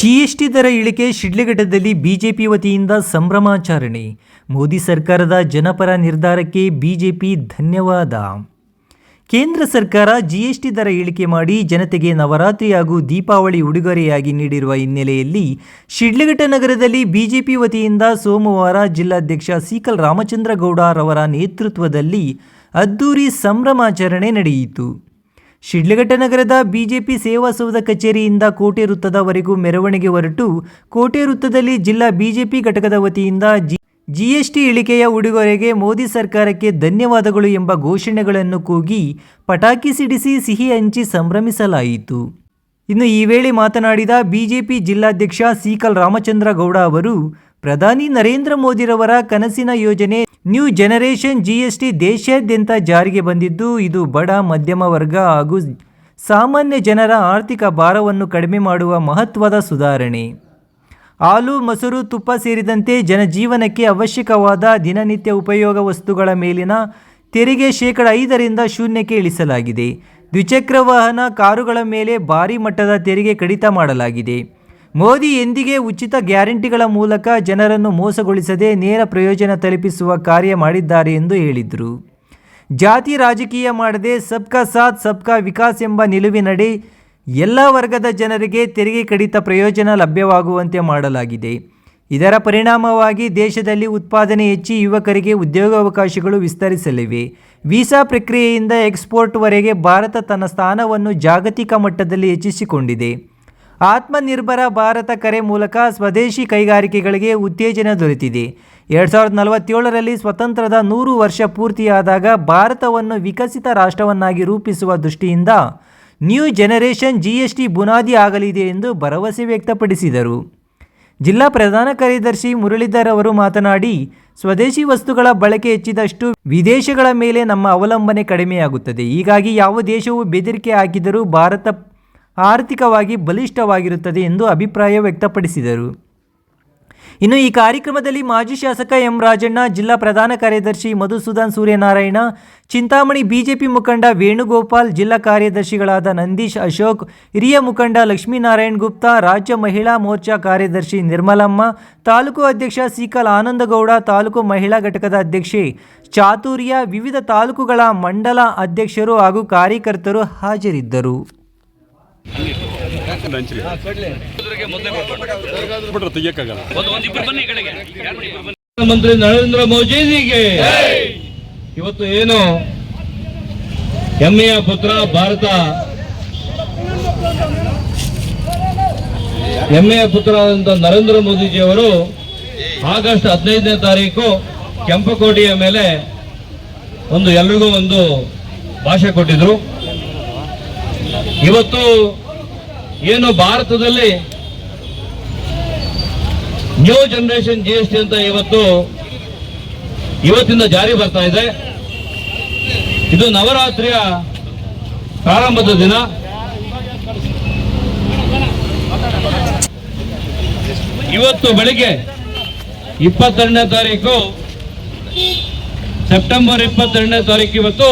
GST ದರ ಇಳಿಕೆ ಶಿಡ್ಲಘಟ್ಟದಲ್ಲಿ BJP ವತಿಯಿಂದ ಸಂಭ್ರಮಾಚರಣೆ. ಮೋದಿ ಸರ್ಕಾರದ ಜನಪರ ನಿರ್ಧಾರಕ್ಕೆ ಬಿಜೆಪಿ ಧನ್ಯವಾದ. ಕೇಂದ್ರ ಸರ್ಕಾರ ಜಿಎಸ್ಟಿ ದರ ಇಳಿಕೆ ಮಾಡಿ ಜನತೆಗೆ ನವರಾತ್ರಿ ಹಾಗೂ ದೀಪಾವಳಿ ಉಡುಗೊರೆಯಾಗಿ ನೀಡಿರುವ ಹಿನ್ನೆಲೆಯಲ್ಲಿ ಶಿಡ್ಲಘಟ್ಟ ನಗರದಲ್ಲಿ ಬಿಜೆಪಿ ವತಿಯಿಂದ ಸೋಮವಾರ ಜಿಲ್ಲಾಧ್ಯಕ್ಷ ಸೀಕಲ್ ರಾಮಚಂದ್ರ ಗೌಡರವರ ನೇತೃತ್ವದಲ್ಲಿ ಅದ್ದೂರಿ ಸಂಭ್ರಮಾಚರಣೆ ನಡೆಯಿತು. ಶಿಡ್ಲಘಟ್ಟ ನಗರದ ಬಿಜೆಪಿ ಸೇವಾ ಸೌಧ ಕಚೇರಿಯಿಂದ ಕೋಟೆ ವೃತ್ತದವರೆಗೂ ಮೆರವಣಿಗೆ ಹೊರಟು ಕೋಟೆ ವೃತ್ತದಲ್ಲಿ ಜಿಲ್ಲಾ ಬಿಜೆಪಿ ಘಟಕದ ವತಿಯಿಂದ ಜಿಎಸ್ಟಿ ಇಳಿಕೆಯ ಉಡುಗೊರೆಗೆ ಮೋದಿ ಸರ್ಕಾರಕ್ಕೆ ಧನ್ಯವಾದಗಳು ಎಂಬ ಘೋಷಣೆಗಳನ್ನು ಕೂಗಿ ಪಟಾಕಿ ಸಿಡಿಸಿ ಸಿಹಿ ಹಂಚಿ ಸಂಭ್ರಮಿಸಲಾಯಿತು. ಇನ್ನು ಈ ವೇಳೆ ಮಾತನಾಡಿದ ಬಿಜೆಪಿ ಜಿಲ್ಲಾಧ್ಯಕ್ಷ ಸೀಕಲ್ ರಾಮಚಂದ್ರ ಗೌಡ ಅವರು, ಪ್ರಧಾನಿ ನರೇಂದ್ರ ಮೋದಿರವರ ಕನಸಿನ ಯೋಜನೆ new generation G S T ದೇಶಾದ್ಯಂತ ಜಾರಿಗೆ ಬಂದಿದ್ದು ಇದು ಬಡ, ಮಧ್ಯಮ ವರ್ಗ ಹಾಗೂ ಸಾಮಾನ್ಯ ಜನರ ಆರ್ಥಿಕ ಭಾರವನ್ನು ಕಡಿಮೆ ಮಾಡುವ ಮಹತ್ವದ ಸುಧಾರಣೆ. ಹಾಲು, ಮೊಸರು, ತುಪ್ಪ ಸೇರಿದಂತೆ ಜನಜೀವನಕ್ಕೆ ಅವಶ್ಯಕವಾದ ದಿನನಿತ್ಯ ಉಪಯೋಗ ವಸ್ತುಗಳ ಮೇಲಿನ ತೆರಿಗೆ ಶೇಕಡ ಐದರಿಂದ ಶೂನ್ಯಕ್ಕೆ ಇಳಿಸಲಾಗಿದೆ. ದ್ವಿಚಕ್ರ ವಾಹನ, ಕಾರುಗಳ ಮೇಲೆ ಭಾರಿ ಮಟ್ಟದ ತೆರಿಗೆ ಕಡಿತ ಮಾಡಲಾಗಿದೆ. ಮೋದಿ ಎಂದಿಗೆ ಉಚಿತ ಗ್ಯಾರಂಟಿಗಳ ಮೂಲಕ ಜನರನ್ನು ಮೋಸಗೊಳಿಸದೆ ನೇರ ಪ್ರಯೋಜನ ತಲುಪಿಸುವ ಕಾರ್ಯ ಮಾಡಿದ್ದಾರೆ ಎಂದು ಹೇಳಿದರು. ಜಾತಿ ರಾಜಕೀಯ ಮಾಡದೆ ಸಬ್ಕಾ ಸಾಥ್, ಸಬ್ಕಾ ವಿಕಾಸ್ ಎಂಬ ನಿಲುವಿನಡಿ ಎಲ್ಲ ವರ್ಗದ ಜನರಿಗೆ ತೆರಿಗೆ ಕಡಿತ ಪ್ರಯೋಜನ ಲಭ್ಯವಾಗುವಂತೆ ಮಾಡಲಾಗಿದೆ. ಇದರ ಪರಿಣಾಮವಾಗಿ ದೇಶದಲ್ಲಿ ಉತ್ಪಾದನೆ ಹೆಚ್ಚಿ ಯುವಕರಿಗೆ ಉದ್ಯೋಗಾವಕಾಶಗಳು ವಿಸ್ತರಿಸಲಿವೆ. ವೀಸಾ ಪ್ರಕ್ರಿಯೆಯಿಂದ ಎಕ್ಸ್ಪೋರ್ಟ್ವರೆಗೆ ಭಾರತ ತನ್ನ ಸ್ಥಾನವನ್ನು ಜಾಗತಿಕ ಮಟ್ಟದಲ್ಲಿ ಹೆಚ್ಚಿಸಿಕೊಂಡಿದೆ. ಆತ್ಮನಿರ್ಭರ ಭಾರತ ಕರೆ ಮೂಲಕ ಸ್ವದೇಶಿ ಕೈಗಾರಿಕೆಗಳಿಗೆ ಉತ್ತೇಜನ ದೊರೆತಿದೆ. ಎರಡು ಸಾವಿರದ ನಲವತ್ತೇಳರಲ್ಲಿ ಸ್ವತಂತ್ರದ ನೂರು ವರ್ಷ ಪೂರ್ತಿಯಾದಾಗ ಭಾರತವನ್ನು ವಿಕಸಿತ ರಾಷ್ಟ್ರವನ್ನಾಗಿ ರೂಪಿಸುವ ದೃಷ್ಟಿಯಿಂದ new generation G S T ಬುನಾದಿ ಆಗಲಿದೆ ಎಂದು ಭರವಸೆ ವ್ಯಕ್ತಪಡಿಸಿದರು. ಜಿಲ್ಲಾ ಪ್ರಧಾನ ಕಾರ್ಯದರ್ಶಿ ಮುರಳೀಧರ್ ಅವರು ಮಾತನಾಡಿ, ಸ್ವದೇಶಿ ವಸ್ತುಗಳ ಬಳಕೆ ಹೆಚ್ಚಿದಷ್ಟು ವಿದೇಶಗಳ ಮೇಲೆ ನಮ್ಮ ಅವಲಂಬನೆ ಕಡಿಮೆಯಾಗುತ್ತದೆ. ಹೀಗಾಗಿ ಯಾವ ದೇಶವು ಬೆದರಿಕೆ ಹಾಕಿದರೂ ಭಾರತ ಆರ್ಥಿಕವಾಗಿ ಬಲಿಷ್ಠವಾಗಿರುತ್ತದೆ ಎಂದು ಅಭಿಪ್ರಾಯ ವ್ಯಕ್ತಪಡಿಸಿದರು. ಇನ್ನು ಈ ಕಾರ್ಯಕ್ರಮದಲ್ಲಿ ಮಾಜಿ ಶಾಸಕ ಎಂ ರಾಜಣ್ಣ, ಜಿಲ್ಲಾ ಪ್ರಧಾನ ಕಾರ್ಯದರ್ಶಿ ಮಧುಸೂದನ್ ಸೂರ್ಯನಾರಾಯಣ, ಚಿಂತಾಮಣಿ ಬಿಜೆಪಿ ಮುಖಂಡ ವೇಣುಗೋಪಾಲ್, ಜಿಲ್ಲಾ ಕಾರ್ಯದರ್ಶಿಗಳಾದ ನಂದೀಶ್ ಅಶೋಕ್, ಹಿರಿಯ ಮುಖಂಡ ಲಕ್ಷ್ಮೀನಾರಾಯಣ್ ಗುಪ್ತಾ, ರಾಜ್ಯ ಮಹಿಳಾ ಮೋರ್ಚಾ ಕಾರ್ಯದರ್ಶಿ ನಿರ್ಮಲಮ್ಮ, ತಾಲೂಕು ಅಧ್ಯಕ್ಷ ಸಿಕಲ್ ಆನಂದಗೌಡ, ತಾಲೂಕು ಮಹಿಳಾ ಘಟಕದ ಅಧ್ಯಕ್ಷೆ ಚಾತುರ್ಯ, ವಿವಿಧ ತಾಲೂಕುಗಳ ಮಂಡಲ ಅಧ್ಯಕ್ಷರು ಹಾಗೂ ಕಾರ್ಯಕರ್ತರು ಹಾಜರಿದ್ದರು. ಪ್ರಧಾನಮಂತ್ರಿ ನರೇಂದ್ರ ಮೋದಿಜಿಗೆ. ಇವತ್ತು ಏನು? ಹೆಮ್ಮೆಯ ಪುತ್ರ ಭಾರತ. ಹೆಮ್ಮೆಯ ಪುತ್ರ ಆದಂತ ನರೇಂದ್ರ ಮೋದಿಜಿ ಅವರು ಆಗಸ್ಟ್ ಹದಿನೈದನೇ ತಾರೀಕು ಕೆಂಪಕೋಟೆಯ ಮೇಲೆ ಒಂದು ಎಲ್ರಿಗೂ ಒಂದು ಭಾಷೆ ಕೊಟ್ಟಿದ್ರು. ಇವತ್ತು ಏನು ಭಾರತದಲ್ಲಿ new generation G S T ಅಂತ ಇವತ್ತು ಇವತ್ತಿಂದ ಜಾರಿ ಬರ್ತಾ ಇದೆ. ಇದು ನವರಾತ್ರಿಯ ಪ್ರಾರಂಭದ ದಿನ. ಇವತ್ತು ಬೆಳಿಗ್ಗೆ ಇಪ್ಪತ್ತೆರಡನೇ ತಾರೀಕು ಸೆಪ್ಟೆಂಬರ್ ಇಪ್ಪತ್ತೆರಡನೇ ತಾರೀಕು ಇವತ್ತು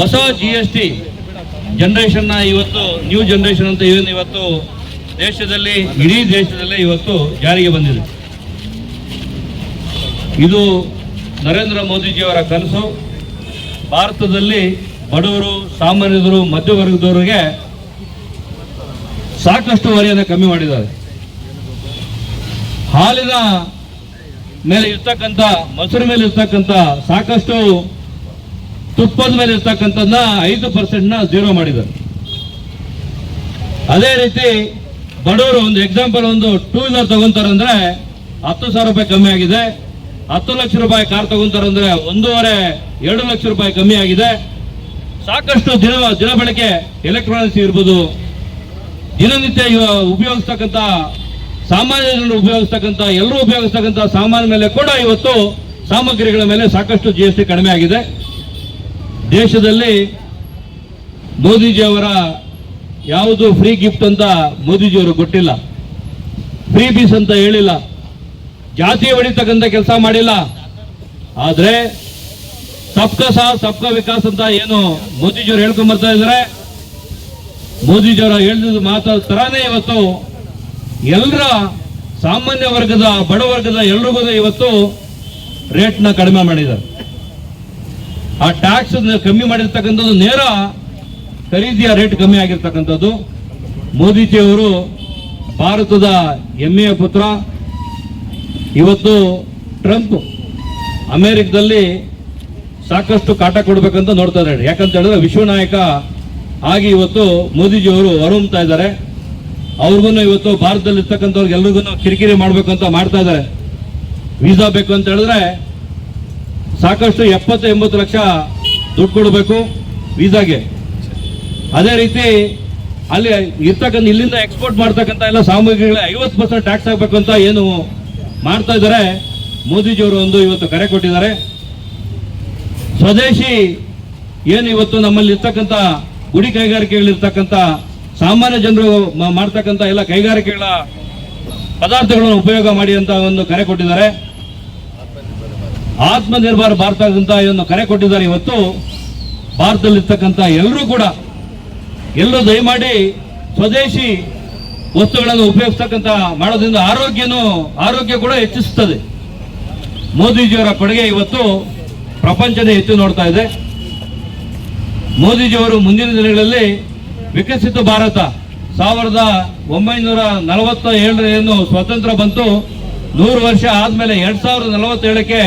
ಹೊಸ ಜಿ ಎಸ್ ಟಿ ಜನರೇಷನ್ನ ಇವತ್ತು ನ್ಯೂ ಜನರೇಷನ್ ಅಂತ ಏನು ಇವತ್ತು ದೇಶದಲ್ಲಿ, ಇಡೀ ದೇಶದಲ್ಲೇ ಇವತ್ತು ಜಾರಿಗೆ ಬಂದಿದೆ. ಇದು ನರೇಂದ್ರ ಮೋದಿಜಿಯವರ ಕನಸು. ಭಾರತದಲ್ಲಿ ಬಡವರು, ಸಾಮಾನ್ಯರು, ಮಧ್ಯವರ್ಗದವರಿಗೆ ಸಾಕಷ್ಟು ವರಿಯನ್ನು ಕಮ್ಮಿ ಮಾಡಿದ್ದಾರೆ. ಹಾಲಿನ ಮೇಲೆ ಇರ್ತಕ್ಕಂಥ, ಮೊಸರು ಮೇಲೆ ಇರ್ತಕ್ಕಂಥ ಸಾಕಷ್ಟು ತುಪ್ಪದ ಮೇಲೆ ಇರ್ತಕ್ಕಂಥದ್ದನ್ನ ಐದು ಪರ್ಸೆಂಟ್ನ ಜೀರೋ ಮಾಡಿದ್ದಾರೆ. ಅದೇ ರೀತಿ ಬಡವರು ಒಂದು ಎಕ್ಸಾಂಪಲ್ ಒಂದು ಟೂ ವೀಲರ್ ತಗೊಂತಾರಂದ್ರೆ ಹತ್ತು ಸಾವಿರ ರೂಪಾಯಿ ಕಮ್ಮಿ ಆಗಿದೆ. ಹತ್ತು ಲಕ್ಷ ರೂಪಾಯಿ ಕಾರ್ ತಗೊಂತಾರಂದ್ರೆ ಒಂದೂವರೆ, ಎರಡು ಲಕ್ಷ ರೂಪಾಯಿ ಕಮ್ಮಿ ಆಗಿದೆ. ಸಾಕಷ್ಟು ದಿನ ದಿನ ಬಳಕೆ ಎಲೆಕ್ಟ್ರಾನಿಕ್ಸ್ ಇರ್ಬೋದು. ದಿನನಿತ್ಯ ಉಪಯೋಗಿಸ್ತಕ್ಕಂಥ, ಸಾಮಾನ್ಯ ಜನರು ಉಪಯೋಗಿಸ್ತಕ್ಕಂಥ, ಎಲ್ಲರೂ ಉಪಯೋಗಿಸ್ತಕ್ಕಂಥ ಸಾಮಾನ್ಯ ಮೇಲೆ ಕೂಡ ಇವತ್ತು ಸಾಮಗ್ರಿಗಳ ಮೇಲೆ ಸಾಕಷ್ಟು ಜಿ ಎಸ್ ಟಿ ಕಡಿಮೆ ಆಗಿದೆ. ದೇಶದಲ್ಲಿ ಮೋದಿಜಿ ಅವರ ಯಾವುದು ಫ್ರೀ ಗಿಫ್ಟ್ ಅಂತ ಮೋದಿಜಿಯವರು ಕೊಟ್ಟಿಲ್ಲ. ಫ್ರೀ ಬೀಸ್ ಅಂತ ಹೇಳಿಲ್ಲ. ಜಾತಿ ಹೊಡಿತಕ್ಕಂಥ ಕೆಲಸ ಮಾಡಿಲ್ಲ. ಆದ್ರೆ ಸಬ್ಕ ಸಾ ಸಬ್ಕಾ ವಿಕಾಸ್ ಅಂತ ಏನು ಮೋದಿಜಿಯವರು ಹೇಳ್ಕೊಂಡ್ ಬರ್ತಾ ಇದ್ದಾರೆ ಮೋದಿಜಿಯವರ ಹೇಳಿದ ಮಾತು ತರಾನೇ ಇವತ್ತು ಎಲ್ಲರ ಸಾಮಾನ್ಯ ವರ್ಗದ ಬಡವರ್ಗದ ಎಲ್ರಿಗೂ ಇವತ್ತು ರೇಟ್ನ ಕಡಿಮೆ ಮಾಡಿದ್ದಾರೆ. ಆ ಟ್ಯಾಕ್ಸ್ ಕಮ್ಮಿ ಮಾಡಿರ್ತಕ್ಕಂಥದ್ದು ನೇರ ಖರೀದಿಯ ರೇಟ್ ಕಮ್ಮಿ ಆಗಿರ್ತಕ್ಕಂಥದ್ದು. ಮೋದಿಜಿಯವರು ಭಾರತದ ಹೆಮ್ಮೆಯ ಪುತ್ರ. ಇವತ್ತು ಟ್ರಂಪ್ ಅಮೆರಿಕದಲ್ಲಿ ಸಾಕಷ್ಟು ಕಾಟ ಕೊಡಬೇಕಂತ ನೋಡ್ತಾ ಇದ್ದಾರೆ. ಯಾಕಂತ ಹೇಳಿದ್ರೆ ವಿಶ್ವ ನಾಯಕ ಆಗಿ ಇವತ್ತು ಮೋದಿಜಿಯವರು ಹೊರಹೊಮ್ತಾ ಇದ್ದಾರೆ. ಅವ್ರಿಗೂ ಇವತ್ತು ಭಾರತದಲ್ಲಿ ಇರ್ತಕ್ಕಂಥವ್ರಿಗೆಲ್ಲರಿಗೂ ಕಿರಿಕಿರಿ ಮಾಡಬೇಕಂತ ಮಾಡ್ತಾ ಇದ್ದಾರೆ. ವೀಸಾ ಬೇಕು ಅಂತ ಹೇಳಿದ್ರೆ ಸಾಕಷ್ಟು ಎಪ್ಪತ್ತು ಎಂಬತ್ತು ಲಕ್ಷ ದುಡ್ಡು ಕೊಡಬೇಕು ವೀಸಾಗೆ. ಅದೇ ರೀತಿ ಅಲ್ಲಿ ಇರ್ತಕ್ಕಂಥ ಇಲ್ಲಿಂದ ಎಕ್ಸ್ಪೋರ್ಟ್ ಮಾಡ್ತಕ್ಕಂಥ ಎಲ್ಲ ಸಾಮಗ್ರಿಗಳ ಐವತ್ತು ಪರ್ಸೆಂಟ್ ಟ್ಯಾಕ್ಸ್ ಆಗಬೇಕು ಅಂತ ಏನು ಮಾಡ್ತಾ ಇದ್ದಾರೆ. ಮೋದಿಜಿಯವರು ಒಂದು ಇವತ್ತು ಕರೆ ಕೊಟ್ಟಿದ್ದಾರೆ. ಸ್ವದೇಶಿ ಏನು ಇವತ್ತು ನಮ್ಮಲ್ಲಿ ಇರ್ತಕ್ಕಂಥ ಗುಡಿ ಕೈಗಾರಿಕೆಗಳಿರ್ತಕ್ಕಂಥ ಸಾಮಾನ್ಯ ಜನರು ಮಾಡ್ತಕ್ಕಂಥ ಎಲ್ಲ ಕೈಗಾರಿಕೆಗಳ ಪದಾರ್ಥಗಳನ್ನು ಉಪಯೋಗ ಮಾಡಿ ಅಂತ ಒಂದು ಕರೆ ಕೊಟ್ಟಿದ್ದಾರೆ. ಆತ್ಮನಿರ್ಭರ ಭಾರತ ಅಂತ ಒಂದು ಕರೆ ಕೊಟ್ಟಿದ್ದಾರೆ ಇವತ್ತು. ಭಾರತದಲ್ಲಿರ್ತಕ್ಕಂಥ ಎಲ್ಲರೂ ಕೂಡ ಎಲ್ಲರೂ ದಯಮಾಡಿ ಸ್ವದೇಶಿ ವಸ್ತುಗಳನ್ನು ಉಪಯೋಗಿಸ್ತಕ್ಕಂಥ ಮಾಡೋದ್ರಿಂದ ಆರೋಗ್ಯನೂ, ಆರೋಗ್ಯ ಕೂಡ ಹೆಚ್ಚಿಸುತ್ತದೆ ಮೋದಿಜಿಯವರ ಕೊಡುಗೆ ಇವತ್ತು ಪ್ರಪಂಚನೇ ಎತ್ತಿ ನೋಡ್ತಾ ಇದೆ. ಮೋದಿಜಿಯವರು ಮುಂದಿನ ದಿನಗಳಲ್ಲಿ ವಿಕಸಿತ ಭಾರತ, ಸಾವಿರದ ಒಂಬೈನೂರ ನಲವತ್ತ ಏಳರೇನು ಸ್ವಾತಂತ್ರ್ಯ ಬಂತು. ನೂರು ವರ್ಷ ಆದಮೇಲೆ ಎರಡು ಸಾವಿರದ ನಲವತ್ತೇಳಕ್ಕೆ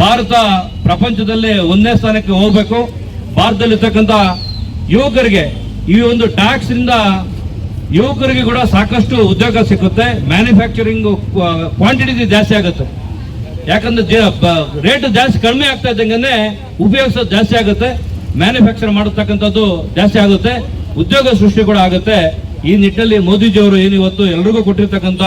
ಭಾರತ ಪ್ರಪಂಚದಲ್ಲಿ ಒಂದನೇ ಸ್ಥಾನಕ್ಕೆ ಹೋಗ್ಬೇಕು. ಭಾರತದಲ್ಲಿರ್ತಕ್ಕಂಥ ಯುವಕರಿಗೆ ಈ ಒಂದು ಟ್ಯಾಕ್ಸ್ ಇಂದ ಯುವಕರಿಗೆ ಕೂಡ ಸಾಕಷ್ಟು ಉದ್ಯೋಗ ಸಿಕ್ಕುತ್ತೆ. ಮ್ಯಾನುಫ್ಯಾಕ್ಚರಿಂಗ್ ಕ್ವಾಂಟಿಟಿ ಜಾಸ್ತಿ ಆಗುತ್ತೆ. ಯಾಕಂದ್ರೆ ರೇಟ್ ಜಾಸ್ತಿ ಕಡಿಮೆ ಆಗ್ತಾ ಇದ್ದಂಗೆ ಉಪಯೋಗಿಸೋದು ಜಾಸ್ತಿ ಆಗುತ್ತೆ. ಮ್ಯಾನುಫ್ಯಾಕ್ಚರ್ ಮಾಡತಕ್ಕಂಥದ್ದು ಜಾಸ್ತಿ ಆಗುತ್ತೆ. ಉದ್ಯೋಗ ಸೃಷ್ಟಿ ಕೂಡ ಆಗುತ್ತೆ. ಈ ನಿಟ್ಟಿನಲ್ಲಿ ಮೋದಿಜಿಯವರು ಏನು ಇವತ್ತು ಎಲ್ರಿಗೂ ಕೊಟ್ಟಿರ್ತಕ್ಕಂಥ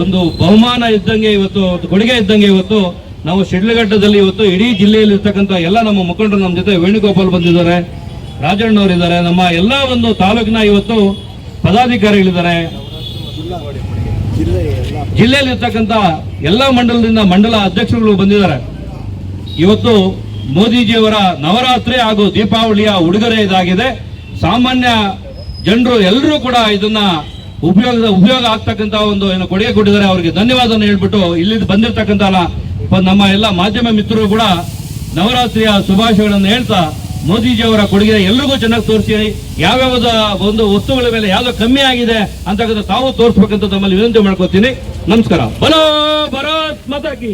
ಒಂದು ಬಹುಮಾನ ಇದ್ದಂಗೆ ಇವತ್ತು, ಒಂದು ಕೊಡುಗೆ ಇದ್ದಂಗೆ ಇವತ್ತು ನಾವು ಶಿಡ್ಲಘಟ್ಟದಲ್ಲಿ ಇವತ್ತು ಇಡೀ ಜಿಲ್ಲೆಯಲ್ಲಿ ಇರ್ತಕ್ಕಂಥ ಎಲ್ಲ ನಮ್ಮ ಮುಖಂಡರು ನಮ್ಮ ಜೊತೆ ವೇಣುಗೋಪಾಲ್ ಬಂದಿದ್ದಾರೆ, ರಾಜಣ್ಣವರಿದ್ದಾರೆ, ನಮ್ಮ ಎಲ್ಲ ಒಂದು ತಾಲೂಕಿನ ಇವತ್ತು ಪದಾಧಿಕಾರಿಗಳಿದ್ದಾರೆ. ಜಿಲ್ಲೆಯಲ್ಲಿ ಇರ್ತಕ್ಕಂಥ ಎಲ್ಲ ಮಂಡಲದಿಂದ ಮಂಡಲ ಅಧ್ಯಕ್ಷರುಗಳು ಬಂದಿದ್ದಾರೆ. ಇವತ್ತು ಮೋದಿಜಿಯವರ ನವರಾತ್ರಿ ಹಾಗೂ ದೀಪಾವಳಿಯ ಉಡುಗೊರೆ ಇದಾಗಿದೆ. ಸಾಮಾನ್ಯ ಜನರು ಎಲ್ಲರೂ ಕೂಡ ಇದನ್ನ ಉಪಯೋಗದ ಉಪಯೋಗ ಆಗ್ತಕ್ಕಂಥ ಒಂದು ಏನು ಕೊಡುಗೆ ಕೊಟ್ಟಿದ್ದಾರೆ. ಅವರಿಗೆ ಧನ್ಯವಾದವನ್ನು ಹೇಳ್ಬಿಟ್ಟು ಇಲ್ಲಿ ಬಂದಿರತಕ್ಕಂತ ನಮ್ಮ ಎಲ್ಲ ಮಾಧ್ಯಮ ಮಿತ್ರರು ಕೂಡ ನವರಾತ್ರಿಯ ಶುಭಾಶಯಗಳನ್ನು ಹೇಳ್ತಾ ಮೋದಿಜಿಯವರ ಕೊಡುಗೆ ಎಲ್ರಿಗೂ ಚೆನ್ನಾಗಿ ತೋರಿಸಿ ಯಾವ್ಯಾವ ಒಂದು ವಸ್ತುಗಳ ಮೇಲೆ ಯಾವ್ದು ಕಮ್ಮಿ ಆಗಿದೆ ಅಂತಕ್ಕಂಥ ತಾವು ತೋರಿಸ್ಬೇಕಂತ ತಮ್ಮಲ್ಲಿ ವಿನಂತಿ ಮಾಡ್ಕೋತೀನಿ ನಮಸ್ಕಾರ. ಬಲೋ ಭಾರತ್ ಮತಕಿ